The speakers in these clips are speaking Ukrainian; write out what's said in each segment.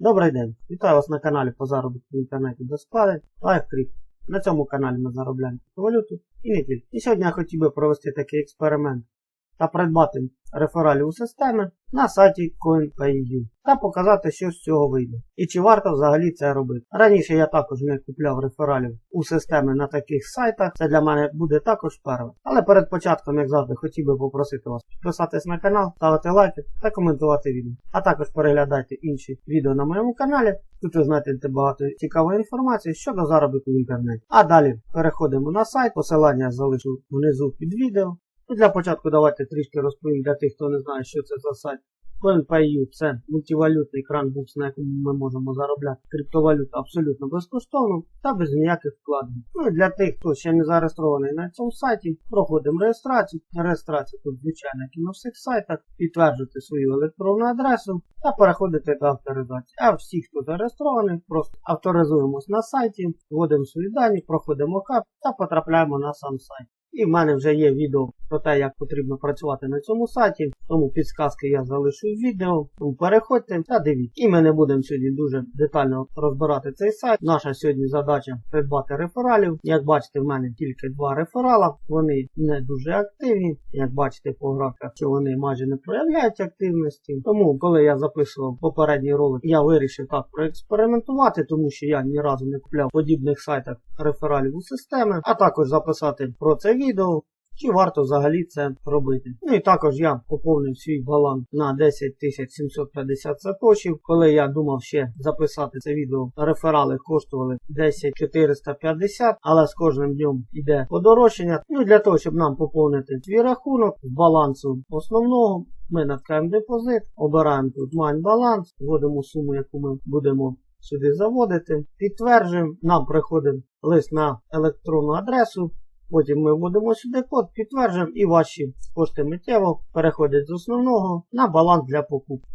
Добрий день! Вітаю вас на каналі по заробітку в інтернеті до склади LiveCrypt. На цьому каналі ми заробляємо валюту і не тільки. І сьогодні я хотів би провести такий експеримент та придбати рефералів у системи на сайті CoinPayU та показати, що з цього вийде. І чи варто взагалі це робити. Раніше я також не купляв рефералів у системи на таких сайтах. Це для мене буде також перше. Але перед початком, як завжди, хотів би попросити вас підписатись на канал, ставити лайки та коментувати відео. А також переглядайте інші відео на моєму каналі. Тут ви знайдете багато цікавої інформації щодо заробітку в інтернеті. А далі переходимо на сайт. Посилання залишу внизу під відео. Для початку давайте трішки розповім для тих, хто не знає, що це за сайт. CoinPayU це мультивалютний кранбукс, на якому ми можемо заробляти криптовалюту абсолютно безкоштовно та без ніяких вкладень. Ну і для тих, хто ще не зареєстрований на цьому сайті, проходимо реєстрацію. Реєстрація тут звичайно, як і на всіх сайтах, підтверджуйте свою електронну адресу та переходите до авторизації. А всі, хто зареєстрований, просто авторизуємось на сайті, вводимо свої дані, проходимо хаб та потрапляємо на сам сайт. І в мене вже є відео про те, як потрібно працювати на цьому сайті. Тому підсказки я залишу в відео. Тому переходьте та дивіться. І ми не будемо сьогодні дуже детально розбирати цей сайт. Наша сьогодні задача придбати рефералів. Як бачите, в мене тільки два реферала. Вони не дуже активні. Як бачите по графіках, що вони майже не проявляють активності. Тому, коли я записував попередній ролик, я вирішив так проекспериментувати, тому що я ні разу не купляв подібних сайтах рефералів у системи, а також записати про це відео. Чи варто взагалі це робити? Ну і також я поповнив свій баланс на 10 750 сатошів. Коли я думав ще записати це відео, реферали коштували 10 450, але з кожним днем йде подорожчання. Ну для того, щоб нам поповнити свій рахунок з балансу основного, ми натискаємо депозит, обираємо тут майн баланс, вводимо суму, яку ми будемо сюди заводити, підтверджуємо, нам приходить лист на електронну адресу. Потім ми вводимо сюди код, підтверджуємо і ваші кошти миттєво переходять з основного на баланс для покупки.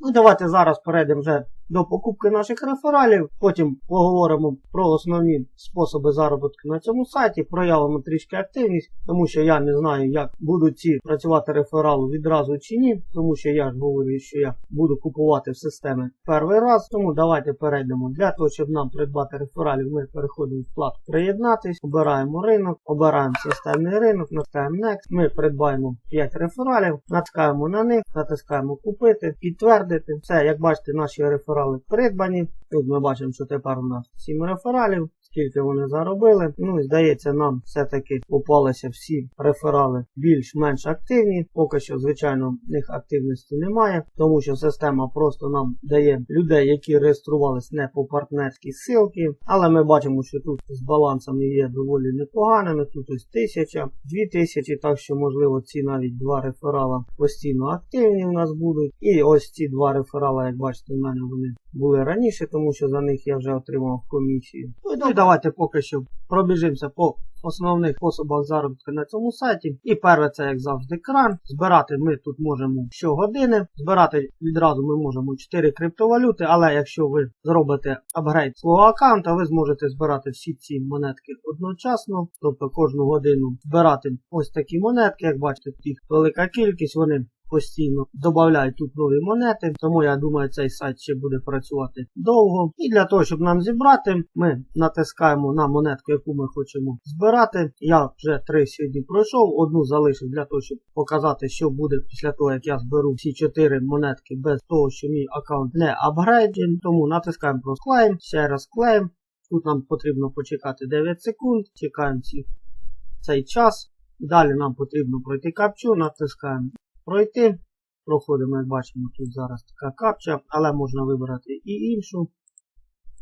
Ну давайте зараз перейдемо вже до покупки наших рефералів. Потім поговоримо про основні способи заробітку на цьому сайті, проявимо трішки активність, тому що я не знаю, як будуть ці працювати реферали відразу чи ні, тому що я ж говорю, що я буду купувати в системи перший раз. Тому давайте перейдемо. Для того, щоб нам придбати рефералів, ми переходимо в вкладку Приєднатись, обираємо ринок, обираємо системний ринок, натискаємо Next. Ми придбаємо 5 рефералів, натискаємо на них, натискаємо купити, підтвердити. Все, як бачите, наші реферали реферали придбані. Тут ми бачимо, що тепер у нас 7 рефералів, скільки вони заробили. Ну і здається, нам все-таки попалися всі реферали більш-менш активні. Поки що, звичайно, в них активності немає, тому що система просто нам дає людей, які реєструвались не по партнерській ссылці. Але ми бачимо, що тут з балансами є доволі непоганими. Тут ось 1000, 2000, так що, можливо, ці навіть два реферала постійно активні у нас будуть. І ось ці два реферала, як бачите, у мене вони були раніше, тому що за них я вже отримав комісію. Ну і давайте поки що пробіжимося по основних способах заробітку на цьому сайті. І перше це, як завжди, кран. Збирати ми тут можемо щогодини. Збирати відразу ми можемо 4 криптовалюти, але якщо ви зробите апгрейд свого аккаунта, ви зможете збирати всі ці монетки одночасно. Тобто кожну годину збирати ось такі монетки, як бачите, їх велика кількість, вони постійно додають тут нові монети, тому я думаю, цей сайт ще буде працювати довго. І для того, щоб нам зібрати, ми натискаємо на монетку, яку ми хочемо збирати. Я вже три сьогодні пройшов, одну залишив для того, щоб показати, що буде після того, як я зберу всі чотири монетки без того, що мій аккаунт не апгрейджен. Тому натискаємо про клейм, ще раз клейм. Тут нам потрібно почекати 9 секунд, чекаємо цей час. Далі нам потрібно пройти капчу, натискаємо пройти. Проходимо, як бачимо, тут зараз така капча, але можна вибрати і іншу.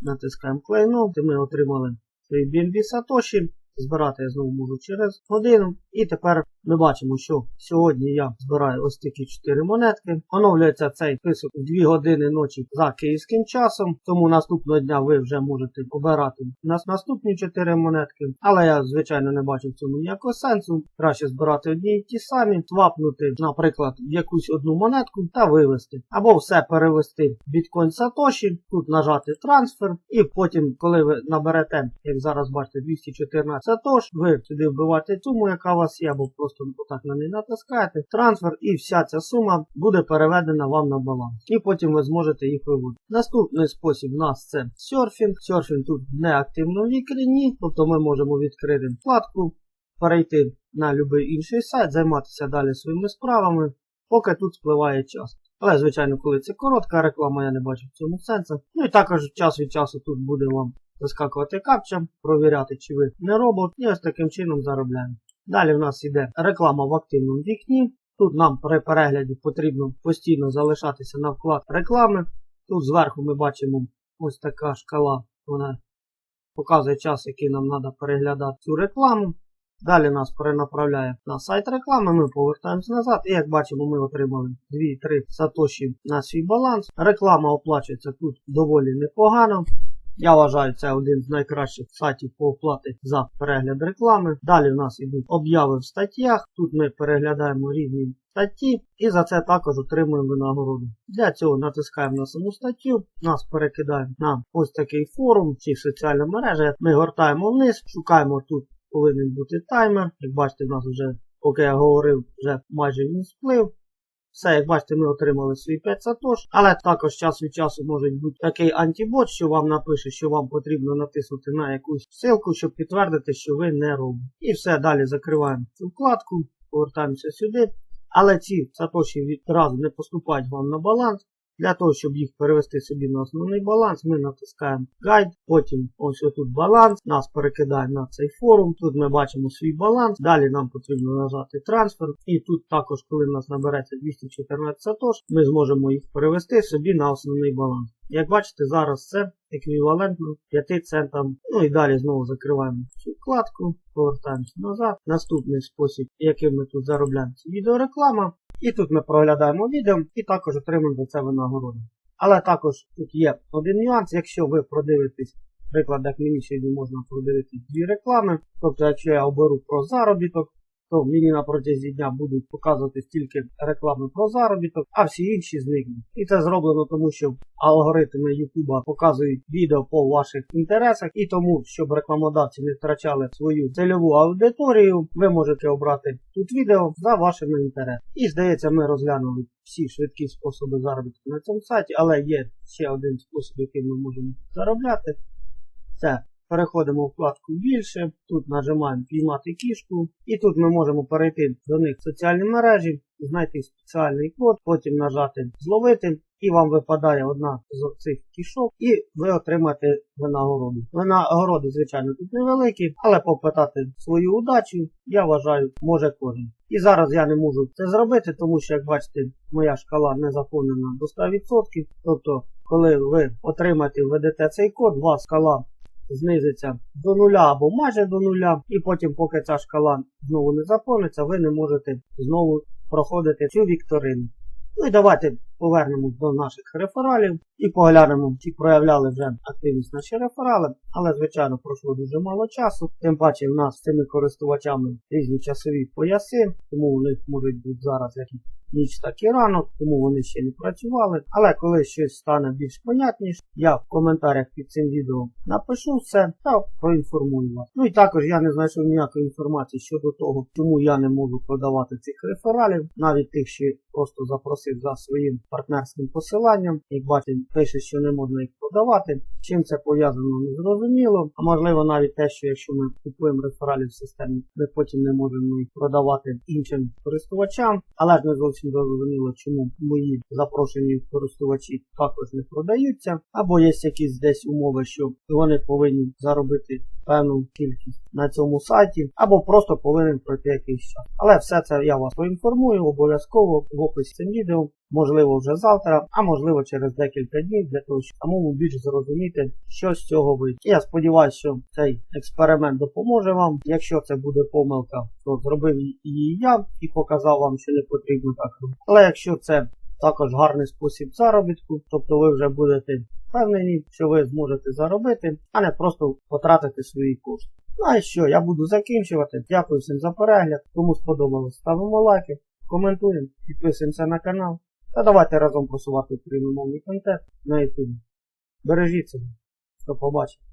Натискаємо клейнути. Ми отримали свої BNB Satoshi. Збирати я знову можу через годину. І тепер ми бачимо, що сьогодні я збираю ось такі 4 монетки. Оновлюється цей список в 2 години ночі за київським часом. Тому наступного дня ви вже можете обирати нас наступні 4 монетки. Але я, звичайно, не бачу в цьому ніякого сенсу. Краще збирати одні і ті самі, свапнути, наприклад, якусь одну монетку та вивести. Або все перевести в біткоін Satoshi, тут нажати трансфер. І потім, коли ви наберете, як зараз бачите, 214 Satoshi, ви сюди вбиваєте суму, яка у вас є, або просто просто отак на неї натискаєте, трансфер і вся ця сума буде переведена вам на баланс. І потім ви зможете їх виводити. Наступний спосіб у нас це серфінг. Серфінг тут не активно в вікні, тобто ми можемо відкрити вкладку, перейти на будь-який інший сайт, займатися далі своїми справами, поки тут спливає час. Але, звичайно, коли це коротка реклама, я не бачу в цьому сенсу. Ну і також час від часу тут буде вам вискакувати капча, провіряти, чи ви не робот, і ось таким чином заробляємо. Далі в нас йде реклама в активному вікні. Тут нам при перегляді потрібно постійно залишатися на вклад реклами. Тут зверху ми бачимо ось така шкала, вона показує час, який нам треба переглядати цю рекламу. Далі нас перенаправляє на сайт реклами, ми повертаємося назад. І як бачимо, ми отримали 2-3 сатоші на свій баланс. Реклама оплачується тут доволі непогано. Я вважаю, це один з найкращих сайтів по оплаті за перегляд реклами. Далі в нас йдуть обяви в статтях. Тут ми переглядаємо різні статті і за це також отримуємо винагороду. Для цього натискаємо на саму статтю, нас перекидає на ось такий форум чи соціальна мережа. Ми гортаємо вниз, шукаємо тут повинен бути таймер. Як бачите, в нас вже, поки я говорив, вже майже він сплив. Все, як бачите, ми отримали свій 5 сатош, але також час від часу може бути такий антибот, що вам напише, що вам потрібно натиснути на якусь ссылку, щоб підтвердити, що ви не робите. І все, далі закриваємо цю вкладку, повертаємося сюди. Але ці сатоші відразу не поступають вам на баланс. Для того, щоб їх перевести собі на основний баланс, ми натискаємо гайд, потім ось отут баланс, нас перекидає на цей форум. Тут ми бачимо свій баланс. Далі нам потрібно нажати трансфер. І тут також, коли в нас набереться 214 сатош, ми зможемо їх перевести собі на основний баланс. Як бачите, зараз це еквівалентно 5 центам. Ну і далі знову закриваємо цю вкладку, повертаємося назад. Наступний спосіб, яким ми тут заробляємо, це відеореклама. І тут ми проглядаємо відео і також отримуємо це винагороду. Але також тут є один нюанс, якщо ви продивитесь, приклад, як мені сьогодні можна продивитись дві реклами. Тобто, якщо я оберу про заробіток, то мені на протязі дня будуть показувати тільки реклами про заробіток, а всі інші зникнуть. І це зроблено тому, що алгоритми YouTube показують відео по ваших інтересах, і тому, щоб рекламодавці не втрачали свою цільову аудиторію, ви можете обрати тут відео за вашими інтересами. І здається, ми розглянули всі швидкі способи заробітку на цьому сайті, але є ще один спосіб, яким ми можемо заробляти. Це Переходимо в вкладку більше, тут нажимаємо піймати кішку, і тут ми можемо перейти до них в соціальні мережі, знайти спеціальний код, потім нажати зловити, і вам випадає одна з цих кішок, і ви отримаєте винагороду. Винагороди, звичайно, тут невеликі, але попитати свою удачу, я вважаю, може кожен. І зараз я не можу це зробити, тому що, як бачите, моя шкала не заповнена до 100%. Тобто, коли ви отримаєте, введете цей код, у вас скала знизиться до нуля або майже до нуля, і потім, поки ця шкала знову не заповниться, ви не можете знову проходити цю вікторину. Ну і давайте повернемось до наших рефералів і поглянемо, чи проявляли вже активність наші реферали. Але, звичайно, пройшло дуже мало часу. Тим паче в нас з цими користувачами різні часові пояси, тому у них можуть бути зараз якісь ніч так і ранок, тому вони ще не працювали. Але коли щось стане більш понятніше, я в коментарях під цим відео напишу все та проінформую вас. Ну і також я не знайшов ніякої інформації щодо того, чому я не можу продавати цих рефералів, навіть тих, що просто запросив за своїм партнерським посиланням. Як бачите, пише, що не можна їх продавати. Чим це пов'язано, не зрозуміло. А можливо навіть те, що якщо ми купуємо рефералів в системі, ми потім не можемо їх продавати іншим користувачам, але ж не зовсім зрозуміло, чому мої запрошені користувачі також не продаються, або є якісь десь умови, що вони повинні заробити певну кількість на цьому сайті, або просто повинен пройти якийсь час. Але все це я вас поінформую обов'язково в описі цим відео. Можливо, вже завтра, а можливо через декілька днів, для того, щоб самому більш зрозуміти, що з цього вийде. Я сподіваюся, що цей експеримент допоможе вам. Якщо це буде помилка, то зробив її я і показав вам, що не потрібно так робити. Але якщо це також гарний спосіб заробітку, тобто ви вже будете впевнені, що ви зможете заробити, а не просто потратити свої кошти. Ну а що, я буду закінчувати. Дякую всім за перегляд. Кому сподобалось, ставимо лайки, коментуємо, підписуємося на канал. Та давайте разом просувати прямомовний контент на YouTube. Бережіть себе. До побачення.